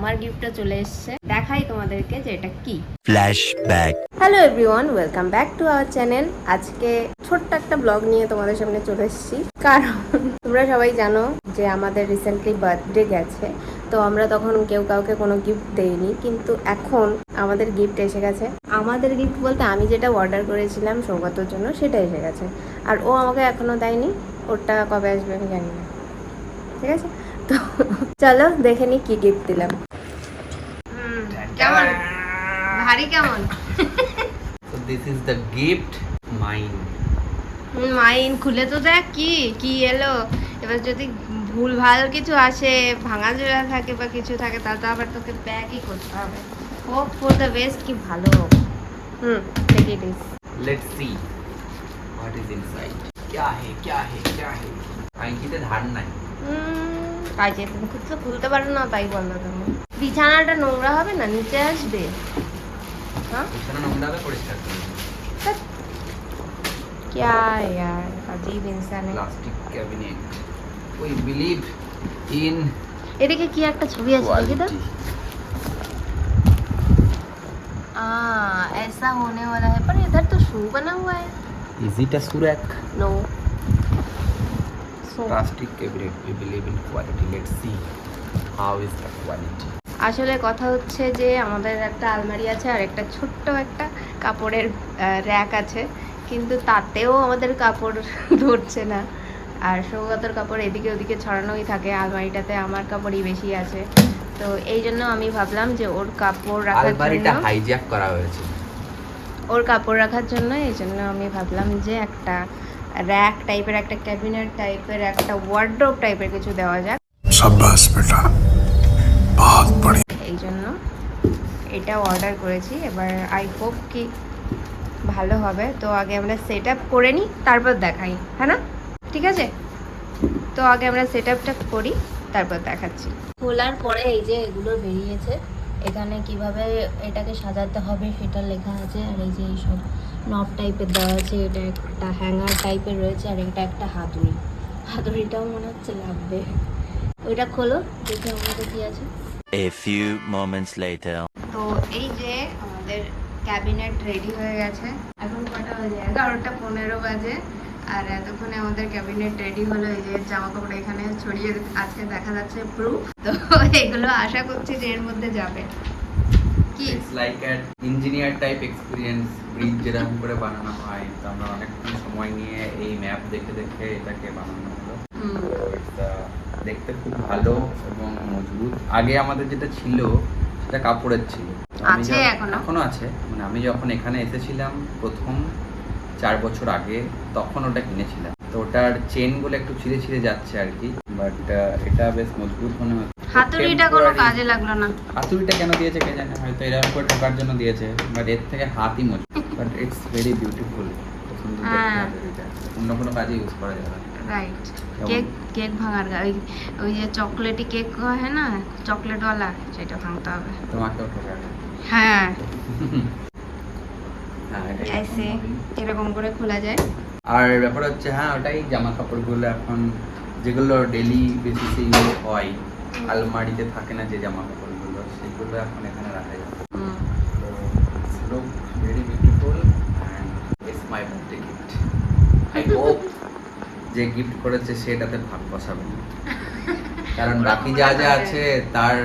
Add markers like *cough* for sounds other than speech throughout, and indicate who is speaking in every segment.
Speaker 1: আমার গিফটটা চলে এসেছে। দেখাই তোমাদেরকে যে এটা কি।
Speaker 2: Flashback.
Speaker 1: Hello everyone welcome back to our channel আজকে ছোট্ট একটা ব্লগ নিয়ে তোমাদের সামনে চলে এসেছি। কারণ তোমরা সবাই জানো যে আমাদের রিসেন্টলি বার্থডে গেছে তো আমরা তখন কেউ কাউকে কোনো গিফট দেইনি কিন্তু এখন আমাদের গিফট এসে গেছে। আমাদের গিফট বলতে আমি যেটা অর্ডার করেছিলাম সৌগতর জন্য সেটা এসে গেছে। আর ও আমাকে এখনও দেয়নি ওরটা কবে আসবে আমি জানি না। ঠিক আছে? তো চলো দেখে নি কি গিফট দিলাম কেমন ভারী কেমন
Speaker 3: So this is the gift mine.
Speaker 1: Mine খুলে তো দেখ কি কি এলো এবার যদি ভুল ভাল কিছু আসে ভাঙা জোড়া থাকে বা কিছু থাকে তাহলে তো আবার তোকে ব্যাগই করতে হবে হোপ ফর দ্য বেস্ট কি ভালো হোক হুম দেখি this
Speaker 3: Let's see what is inside. क्या है क्या है क्या है কাঁচিতে ধার নাই
Speaker 1: কাজে তুমি খুঁজতে খুলতে পারো না তাই বললো তুমি বিছানাটা নোংরা হবে না নিচে আসবে क्या यार अजीब इंसान है
Speaker 3: plastic cabinet we believe in
Speaker 1: এদিকে কি একটা ছবি আছে দেখি তো
Speaker 3: কোয়ালিটি
Speaker 1: आ, ऐसा होने वाला है पर इधर तो शू बना हुआ है
Speaker 3: is it a সুরাক
Speaker 1: no so
Speaker 3: plastic cabinet we believe in quality let's see how is the quality
Speaker 1: আসলে কথা হচ্ছে যে আমাদের একটা আলমারি আছে আর একটা ছোট্ট একটা কাপড়ের র্যাক আছে। কিন্তু তাতেও আমাদের কাপড় *laughs* ধরছে না। আর সৌগতর কাপড় এদিকে ওদিকে ছড়ানোই থাকে আলমারিটাতে আমার কাপড়ই বেশি আছে। তো এই জন্য আমি ভাবলাম যে ওর কাপড় রাখার জন্য
Speaker 3: হাইজ্যাক করা হয়েছে।
Speaker 1: ওর কাপড় রাখার জন্য এই জন্য আমি ভাবলাম যে একটা র্যাক টাইপের একটা ক্যাবিনেট টাইপের একটা ওয়ার্ড্রোপ টাইপের কিছু দেওয়া যাক।
Speaker 4: সাব্বাস বেটা। बहुत बढ़िया
Speaker 1: এই জন্য এটা অর্ডার করেছি এবার আই হোপ কি ভালো হবে তো আগে আমরা সেট আপ করে নিই তারপর দেখাই হ্যাঁ না ঠিক আছে তো আগে আমরা সেট আপটা করি তারপর দেখাচ্ছি খোলার পরে এই যে এগুলো বেরিয়েছে এখানে কিভাবে এটাকে সাজাতে হবে সেটা লেখা আছে আর এই যে এইসব নব টাইপের দেওয়া আছে এটা একটা হ্যাঙ্গার টাইপের রয়েছে আর এটা একটা হাতুড়ি হাতুড়িটাও মনে হচ্ছে লাগবে ওইটা খোলো দেখে আমাদের কি আছে
Speaker 2: A few moments later.
Speaker 1: তো এই যে আমাদের ক্যাবিনেট রেডি হয়ে গেছে। এখন কটা বাজে? এগারোটা পনেরো বাজে। আর এতক্ষণে আমাদের ক্যাবিনেট রেডি হলো এই যে জামা কাপড় এখানে ছড়িয়ে আছে দেখা যাচ্ছে প্রুফ তো এগুলো আশা করছি যে এর মধ্যে যাবে। কি?
Speaker 3: It's like an engineer type experience bridge যেরকম করে বানানো হয়। তো আমরা অনেকক্ষণ সময় নিয়ে এই ম্যাপ দেখে দেখে এটাকে বানানো হলো। দেখতে খুব ভালো এবং মজবুত। আগে আমাদের যেটা ছিল সেটা কাপড়ের ছিল। আমি
Speaker 1: আছে
Speaker 3: এখনও? আছে। মানে আমি যখন এখানে এসেছিলাম প্রথম চার বছর আগে তখন ওটা কিনেছিলাম। তো ওটার চেন চেনগুলো একটু ছিঁড়ে ছিঁড়ে যাচ্ছে আর কি বাট এটা বেশ মজবুত মনে হচ্ছে।
Speaker 1: হাতুড়িটা কোনো কাজে লাগল না।
Speaker 3: হাতুড়িটা কেন দিয়েছে কে জানে? হয়তো এরকম করে ঢোকার জন্য দিয়েছে বাট এর থেকে হাতই মজবুত। বাট ইটস ভেরি বিউটিফুল অন্য কোনো কাজে ইউজ করা যাবে না।
Speaker 1: রাইট কেক কেক ভাঙার ওই ওই যে চকলেটি কেক হয় না? চকলেটওয়ালা সেটা ভাঙতে হবে।
Speaker 3: তোমাকেও
Speaker 1: হ্যাঁ। *laughs* এরকম করে খোলা যায়?
Speaker 3: আর ব্যাপার হচ্ছে হ্যাঁ ওটাই জামা কাপড়গুলো এখন যেগুলো ডেলি বেসিসে ইউজ হয় আলমারিতে থাকে না যে জামা কাপড়গুলো সেগুলো এখন এখানে রাখা যায়।
Speaker 1: হুম।
Speaker 3: তো look very beautiful and it's my birthday gift I hope যে গিফট করেছে সেটাতে ভাগ বসাবে। *laughs* কারণ বাকি যা যা আছে তার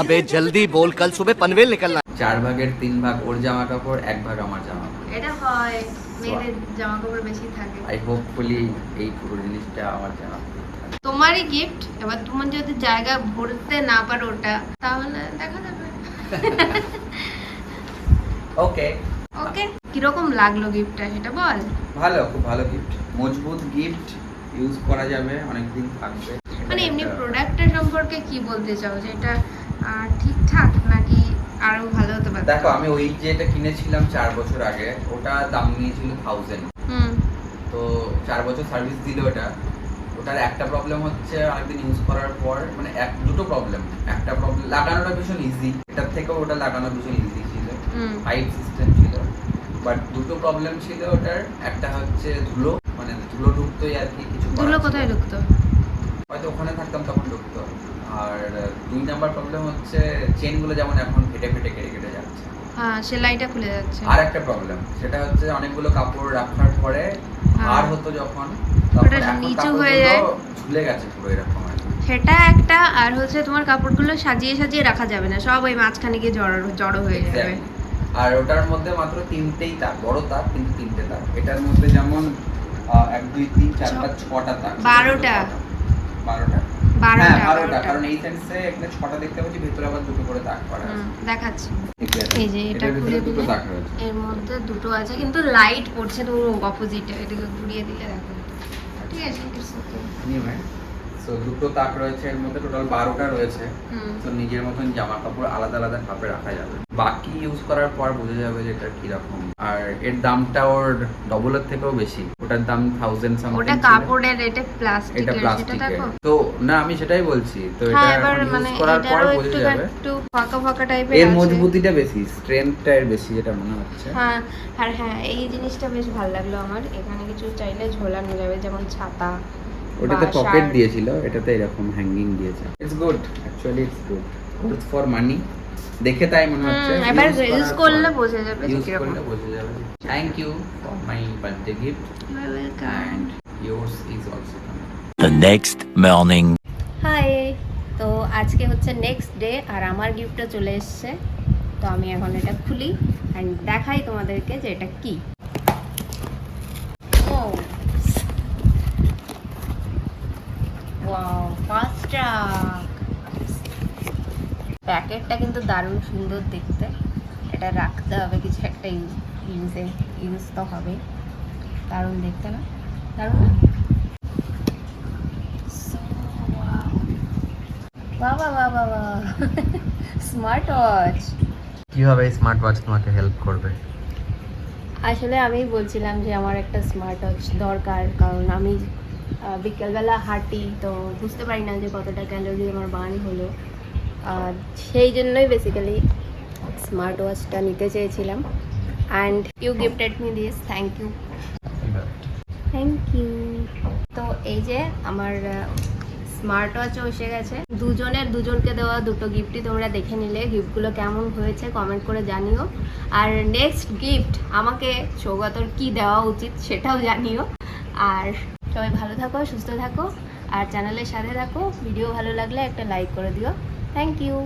Speaker 2: আবে জলদি বল কাল সুবে পনভেল নিকলনা।
Speaker 3: চার ভাগের তিন ভাগ ওর জামা কাপড় এক ভাগ আমার জামা
Speaker 1: এটা হয় মেয়েদের জামা কাপড় বেশি থাকে।
Speaker 3: আই হোপফুলি এই পুরো জিনিসটা আমার জামা
Speaker 1: তোমারই গিফট এবার তুমি যদি জায়গা ভরতে না পারো ওটা তাহলে দেখা যাবে। *laughs*
Speaker 3: ওকে
Speaker 1: ওকে কীরকম লাগল গিফটটা সেটা বল।
Speaker 3: ভালো খুব ভালো গিফট মজবুত গিফট ইউজ করা যাবে অনেকদিন থাকবে।
Speaker 1: মানে এমনি প্রোডাক্টের সম্পর্কে কি বলতে চাও? যে এটা ঠিকঠাক নাকি আরও ভালো হতে পারে?
Speaker 3: দেখো আমি ওই যেটা কিনেছিলাম চার বছর আগে ওটা দাম নিয়েছিল থাউজেন্ড
Speaker 1: হুম।
Speaker 3: তো চার বছর সার্ভিস দিল ওটা ওটার একটা প্রবলেম হচ্ছে অনেকদিন ইউজ করার পর মানে এক দুটো প্রবলেম একটা প্রবলেম লাগানোটা ভীষণ ইজি এটার থেকেও ওটা লাগানো ভীষণ ইজি ছিল।
Speaker 1: হুম।
Speaker 3: পাইপ সিস্টেম বাট দুটো প্রবলেম ছিল ওটার। একটা হচ্ছে ধুলো মানে ধুলো ঢুকতোই আর কি কিছু
Speaker 1: ধুলো কোথায় ঢুকতো?
Speaker 3: হয়তো ওখানে থাকতাম তখন ঢুকতো। আর দুই নাম্বার প্রবলেম হচ্ছে চেনগুলো যেমন এখন ফেটে ফেটে কেটে কেটে যাচ্ছে।
Speaker 1: হ্যাঁ সেলাইটা খুলে যাচ্ছে।
Speaker 3: আর একটা প্রবলেম সেটা হচ্ছে অনেকগুলো কাপড় রাখার পরে
Speaker 1: হ্যাঁ।
Speaker 3: আর হতো যখন
Speaker 1: ওটা নিচু হয়ে যায়।
Speaker 3: ঝুলে গেছে পুরো এরকম
Speaker 1: সেটা একটা আর হচ্ছে তোমার কাপড়গুলো সাজিয়ে সাজিয়ে রাখা যাবে না। সব ওই মাঝখানে গিয়ে জড়ো জড়ো হয়ে যাবে.
Speaker 3: আর ওটার মধ্যে মাত্র তিনটেই তার বড় তার কিন্তু তিনটে তার এটার মধ্যে যেমন এক দুই তিন চারটা ছটা তার
Speaker 1: বারোটা।
Speaker 3: বারোটা। হ্যাঁ বারোটা
Speaker 1: বারোটা।
Speaker 3: কারণ এই সেন্সে এখানে ছটা দেখতে পাচ্ছি ভেতরে আবার দুটো করে দাগ করা আছে।
Speaker 1: দেখাচ্ছি। এই যে এটা দিলে এর মধ্যে দুটো আছে কিন্তু লাইট পড়ছে তো অপোজিটে এটাকে ঘুরিয়ে দিলে দেখো ঠিক আছে.
Speaker 3: সো দুটো তাক রয়েছে এর মধ্যে টোটাল বারোটা রয়েছে। তো নিজের মতন জামা কাপড় আলাদা আলাদা ভাবে রাখা যাবে। বাকি ইউজ করার পর বোঝা যাবে যে এটা কীরকম। আর এর দামটা ওর ডবলের থেকেও বেশি। ওটার দাম থাউজেন্ড সামথিং
Speaker 1: ওটা কাপড়ের এটা প্লাস্টিক
Speaker 3: এটা
Speaker 1: দেখো।
Speaker 3: তো না আমি সেটাই বলছি। তো এটা
Speaker 1: হ্যাঁ এবার
Speaker 3: এখন
Speaker 1: মানে
Speaker 3: ইউজ করার পর বোঝা
Speaker 1: একটু
Speaker 3: যাবে।
Speaker 1: একটু ফাঁকা ফাঁকা টাইপের
Speaker 3: এর মজবুতিটা বেশি স্ট্রেংথটা এর বেশি যেটা মনে হচ্ছে।
Speaker 1: হ্যাঁ আর হ্যাঁ এই জিনিসটা বেশ ভালো লাগল আমার। এখানে কিছু চাইলে ঝোলানো যাবে যেমন ছাতা।
Speaker 3: ওটাতে পকেট দিয়েছিল এটাতে এরকম হ্যাঙ্গিং দিয়েছে। It's good actually it's good worth for money দেখে তাই মনে হচ্ছে।
Speaker 1: এবার ইউজ করলে বোঝা যাবে
Speaker 3: ইউজ করলে বোঝা যাবে thank you for my birthday gift
Speaker 1: welcome
Speaker 3: and yours is also coming
Speaker 2: The next morning.
Speaker 1: Hi তো আজকে হচ্ছে নেক্সট ডে আর আমার গিফটটা চলে এসেছে। তো আমি এখন এটা খুলি অ্যান্ড দেখাই তোমাদেরকে যে এটা কি। ও ওয়াও ফার্স্ট প্যাকেটটা কিন্তু দারুণ সুন্দর দেখতে। এটা রাখতে হবে কিছু একটা ইউজ ইউজে তো হবে। দারুণ দেখতে না? দারুণ বাবা বাবা বাবা স্মার্ট ওয়াচ
Speaker 3: কীভাবে স্মার্ট ওয়াচ তোমাকে হেল্প করবে?
Speaker 1: আসলে আমি বলছিলাম যে আমার একটা স্মার্ট ওয়াচ দরকার কারণ আমি বিকেলবেলা হাঁটি, তো বুঝতে পারি না যে কতটা ক্যালোরি আমার বার্ন হলো। আর সেই জন্যই বেসিক্যালি স্মার্ট ওয়াচটা নিতে চেয়েছিলাম। And you gifted me this thank you thank you তো এই যে আমার স্মার্ট ওয়াচও এসে গেছে। দুজনের দুজনকে দেওয়া দুটো গিফটই তোমরা দেখে নিলে। গিফটগুলো কেমন হয়েছে কমেন্ট করে জানিও। আর নেক্সট গিফট আমাকে সৌগতর কি দেওয়া উচিত সেটাও জানিও। আর সবাই ভালো থাকো, সুস্থ থাকো, আর চ্যানেলের সাথে থাকো। ভিডিও ভালো লাগলে একটা লাইক করে দিও। Thank you